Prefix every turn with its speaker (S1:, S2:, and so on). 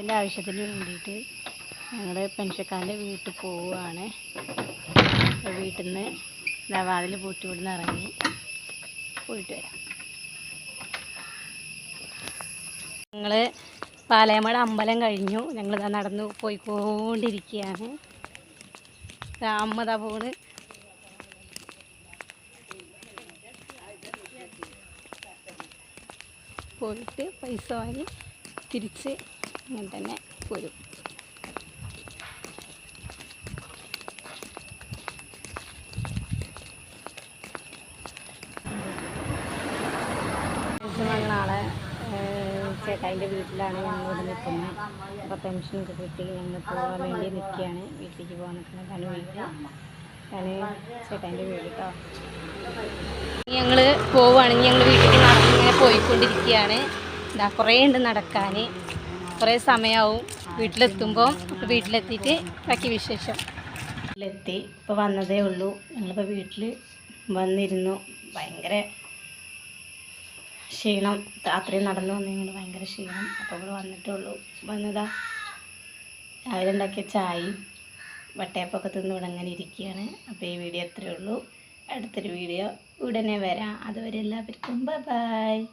S1: വെള്ളത്തിന്റെ ആവശ്യത്തിന് വേണ്ടിയിട്ട് ഞങ്ങൾ പെൻഷക്കാരന്റെ വീട്ടിൽ പോവുകയാണ്. വീട്ടിൽ നിന്ന് വാതിൽ പൂട്ടി ഇവിടുന്ന് ഇറങ്ങി പോയിട്ട് വരാം. ഞങ്ങൾ പാലയമട അമ്പലം കഴിഞ്ഞു. ഞങ്ങൾ ഇതാ നടന്നു പോയിക്കൊണ്ടിരിക്കുകയാണ്. അമ്മതാ പോണ്. പോയിട്ട് പൈസ വാങ്ങി തിരിച്ച് ഇങ്ങനെ തന്നെ നാളെ ചേട്ടായിന്റെ വീട്ടിലാണ് ഞങ്ങൾ ഇവിടെ നിൽക്കുന്നത്. അപ്പോൾ പെൻഷനൊക്കെ കിട്ടി ഞങ്ങൾ പോകാൻ വേണ്ടി നിൽക്കുകയാണ്. വീട്ടിലേക്ക് പോകാൻ നിൽക്കുന്നതാണ് വീട്ടിൽ ഞാൻ ചേട്ടായിന്റെ വീട് കേട്ടോ. ഞങ്ങൾ പോവുകയാണെങ്കിൽ ഞങ്ങൾ വീട്ടിലേക്ക് നടന്നിങ്ങനെ പോയിക്കൊണ്ടിരിക്കുകയാണ്. ഇതാ കുറേ ഉണ്ട് നടക്കാൻ. കുറേ സമയമാവും. വീട്ടിലെത്തുമ്പോൾ വീട്ടിലെത്തിയിട്ട് ബാക്കി വിശേഷം. വീട്ടിലെത്തി. ഇപ്പോൾ വന്നതേ ഉള്ളൂ. ഞങ്ങളിപ്പോൾ വീട്ടിൽ വന്നിരുന്നു. ഭയങ്കര ക്ഷീണം. രാത്രി നടന്നു വന്നു. ഞങ്ങൾ ഭയങ്കര ക്ഷീണം. അപ്പോൾ ഇവിടെ വന്നിട്ടേ ഉള്ളൂ. വന്നതാ. രാവിലെ ഉണ്ടാക്കിയ ചായയും വട്ടയപ്പൊക്കെ തിന്ന് ഇവിടെ അങ്ങനെ ഇരിക്കുകയാണ്. അപ്പോൾ ഈ വീഡിയോ അത്രയേ ഉള്ളൂ. അടുത്തൊരു വീഡിയോ ഉടനെ വരാം. അതുവരെ എല്ലാവർക്കും ബൈ.